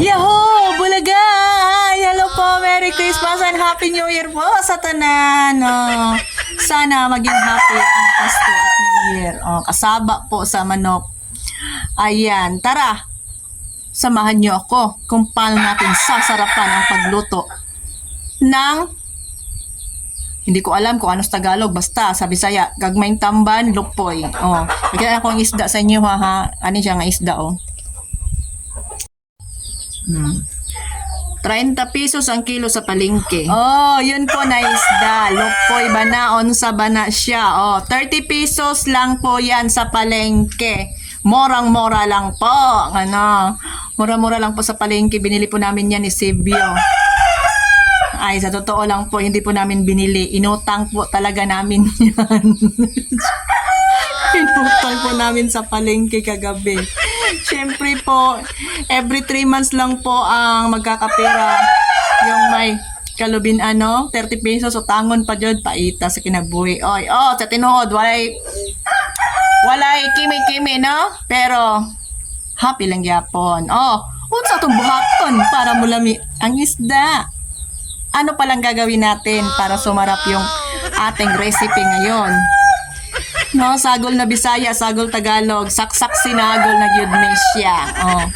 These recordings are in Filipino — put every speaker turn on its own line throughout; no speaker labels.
Yahoo! Bulaga! Hello po! Merry Christmas and Happy New Year po sa tanan! Oh, sana maging happy ang Pasko at New Year. Oh, kasaba po sa manok. Ayan, tara! Samahan niyo ako kung paano natin sasarapan ang pagluto ng hindi ko alam kung ano sa Tagalog. Basta, sa Bisaya, gagmayng tamban, lupoy. Oh, bigyan ako ng isda sa inyo, ha, ha. Ano siya nga isda, oh. Hmm. 30 pesos ang kilo sa palengke. Oh, yun po na isda. Lupoy banaon sa bana siya. Oh, 30 pesos lang po yan sa palengke. Morang-mora lang po. Ano? Mura-mura lang po sa palengke. Binili po namin yan ni Sibyo. Ay, sa totoo lang po, hindi po namin binili. Inutang po talaga namin yan. Inutang po namin sa palengke kagabi. Siyempre po, every 3 months lang po ang magkakapera. Yung may kalubin ano, 30 pesos o tangon pa jud paita sa kinabuhi. Oy, oh, sa tinuod, walay walay kimi-kimi, no? Pero happy lang gyapon. Oh, unsa tong buhaton para mulami ang isda? Ano palang gagawin natin para sumarap yung ating recipe ngayon? No, sagol na Bisaya, sagol Tagalog, saksak sinagol na gyud ni siya. Oh.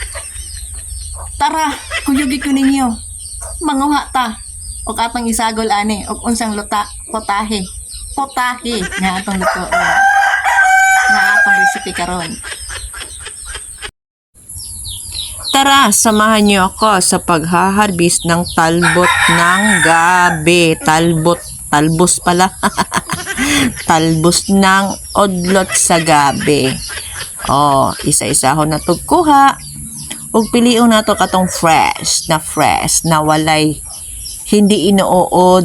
Tara, kuyugi ko ninyo. Manguha ta. Og atong isagol ani, og unsang luta, potahe. Potahe nga atong luto. oh. Nga atong recipe karon.
Tara, samahan niyo ako sa paghaharbis ng talbot ng gabi. Talbot, talbos pala. talbos ng odlot sa gabi. Oh, isa-isa ho na tugkuha. Ug piliun nato katong fresh na fresh na walay hindi inuod.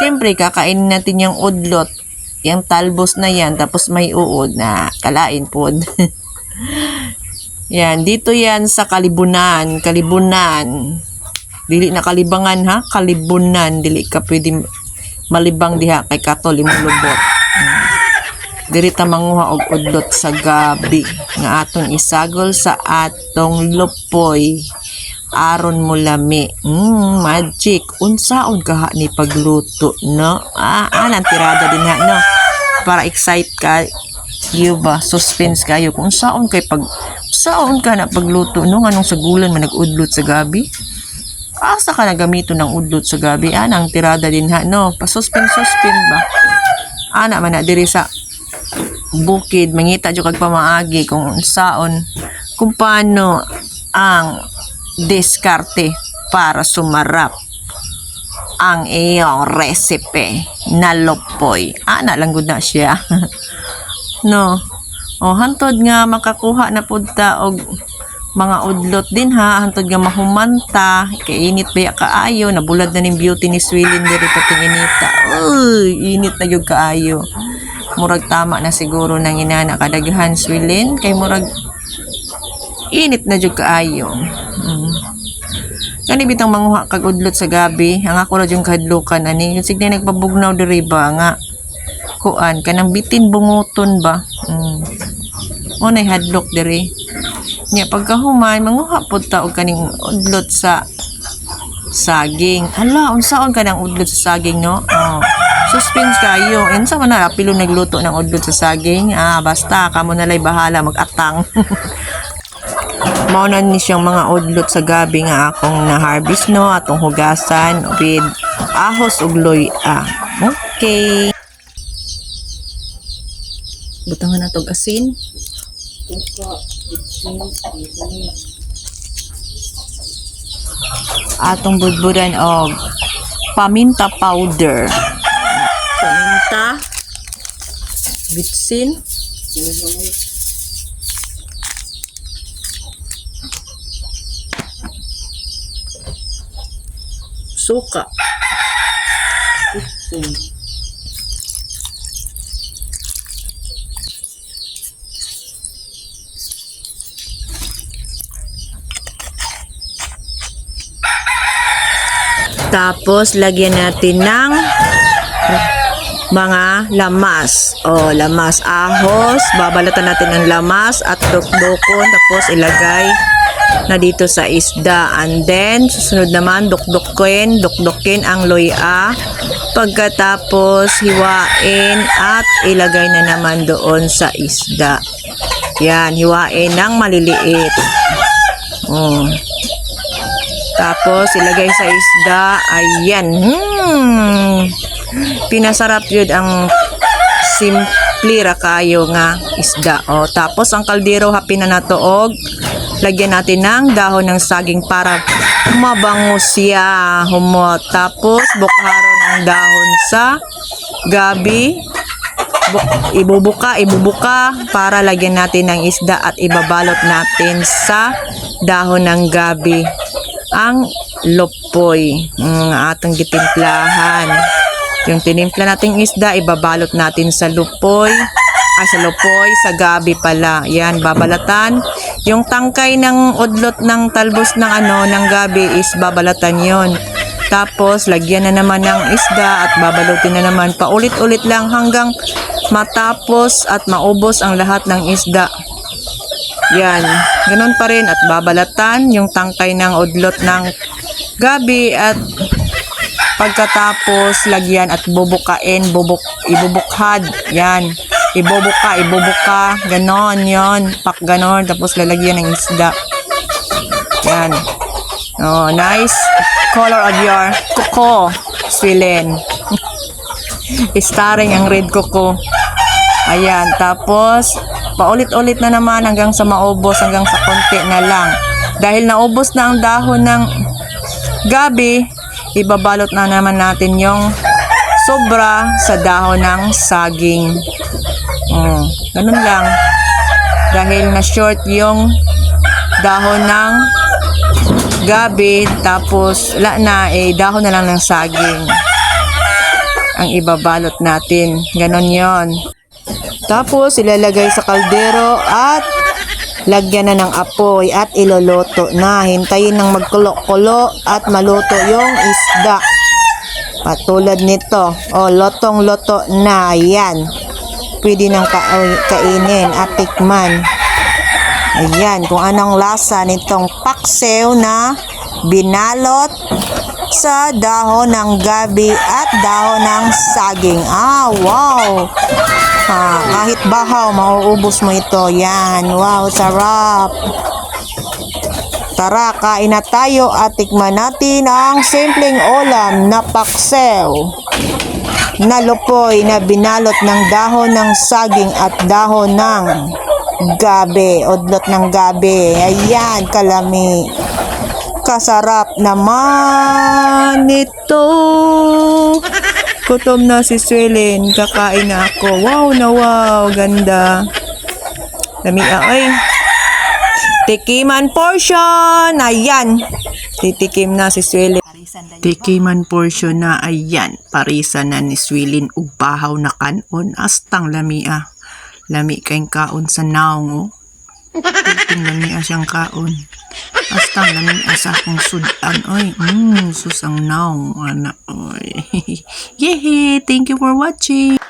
Siyempre, kakainin natin yung udlot. Yung talbos na yan, tapos may uod na kalain po. Yan, dito yan sa Kalibunan, Kalibunan. Dili na kalibangan ha, Kalibunan. Dili ka pwede malibang diha kay Katol imong lubot. Hmm. Diri ta manguha og udlot sa gabi nga atong isagol sa atong lupoy aron mo lami. Mm, magic. Unsaon ka ni pagluto, no? Ah, anang tirada din ha, no? Para excite ka, iyo ba? Suspense kayo kung saon kay pag saon ka na pagluto no anong sagulan man nag-udlot sa gabi asa ka na gamito ng udlot sa gabi? Anang tirada din ha no? Pa-suspend suspend ba? Ana man na diri sa bukid. Mangita jud kag pamaagi kung saon kung paano ang diskarte para sumarap ang iyong recipe na lopoy. Ana lang gud na siya. No? O hantod nga makakuha na pud ta og mga udlot din ha hantod nga mahumanta kay init ba kaayo nabulad na ning beauty ni Swilin diri pating inita uy init na gyud kaayo murag tama na siguro nang inana kadaghan Swilin kay murag init na gyud kaayo mm. Kani bitang manguha kag udlot sa gabi, ang ako ra yung kahadlukan ani, signe nagpabugnaw diri ba nga kuan kanang bitin bunguton ba. Mm. Mo nay hadlok diri. Nya pagkahuman manguha pud ta og kaning udlot sa saging. Hala, unsaon ka ng udlot sa saging no? Oh. Suspense kayo. Insa man na apilo nagluto ng udlot sa saging? Ah, basta kamo na lay bahala mag-atang. Mao na ni siyang mga udlot sa gabi nga akong na-harvest no atong hugasan with ahos ug loy ah. Okay. Butangan na asin. Atong budbudan og paminta powder. Paminta. Bitsin. Suka. Tapos, lagyan natin ng mga lamas. O, lamas ahos. Babalatan natin ng lamas at dukdukon. Tapos, ilagay na dito sa isda. And then, susunod naman, dukdukin, dukdukin ang loya. Pagkatapos, hiwain at ilagay na naman doon sa isda. Yan, hiwain ng maliliit. Oh. Tapos, ilagay sa isda. Ayan. Hmm. Pinasarap yun ang simple ra kayo nga isda. O, tapos, ang kaldero happy na natuog. Lagyan natin ng dahon ng saging para mabango siya. Humo. Tapos, bukharon ang dahon sa gabi. Bu- ibubuka, ibubuka para lagyan natin ng isda at ibabalot natin sa dahon ng gabi ang lopoy ng atong gitimplahan. Yung tinimpla nating isda, ibabalot natin sa lupoy, ay sa lupoy, sa gabi pala. Yan, babalatan. Yung tangkay ng udlot ng talbos ng ano, ng gabi is babalatan yon. Tapos, lagyan na naman ng isda at babalutin na naman. Paulit-ulit lang hanggang matapos at maubos ang lahat ng isda. Yan. Ganun pa rin at babalatan yung tangkay ng udlot ng gabi at pagkatapos lagyan at bubukain, bubuk, ibubukhad. Yan. Ibubuka, ibubuka. Ganon, yon Pak ganon. Tapos lalagyan ng isda. Yan. Oh, nice color of your coco, Swillen. Starring ang red coco. Ayan, tapos paulit-ulit na naman hanggang sa maubos, hanggang sa konti na lang. Dahil naubos na ang dahon ng gabi, ibabalot na naman natin yung sobra sa dahon ng saging. Mm, ganun lang. Dahil na short yung dahon ng gabi, tapos wala na, eh, dahon na lang ng saging ang ibabalot natin. Ganon yon. Tapos, ilalagay sa kaldero at lagyan na ng apoy at iloloto na. Hintayin ng magkulo-kulo at maluto yung isda. Patulad nito. O, lotong-loto na. Yan. Pwede nang ka- kainin at tikman. Ayan, kung anong lasa nitong paksew na binalot sa dahon ng gabi at dahon ng saging. Ah, wow! Ah, kahit bahaw, mauubos mo ito. Yan, wow, sarap. Tara, kain na tayo at tikman natin ang simpleng ulam na paksew na lupoy na binalot ng dahon ng saging at dahon ng gabi, odlot ng gabi. Ayan, kalami. Kasarap naman ito. Gutom na si Swelen. Kakain na ako. Wow na wow. Ganda. Lami ay. Tikiman portion. Ayan. Titikim na si Swelen. Tikiman portion na ayan. Parisa na ni Swelin ubahaw na kanon. Astang lamia. Lami kayong kaon sa naong oh. Ting lamia siyang kaon. Astang lamia sa akong sudan. Oy, mmm, sus ang naong. Ana, oy. Yehey! Thank you for watching.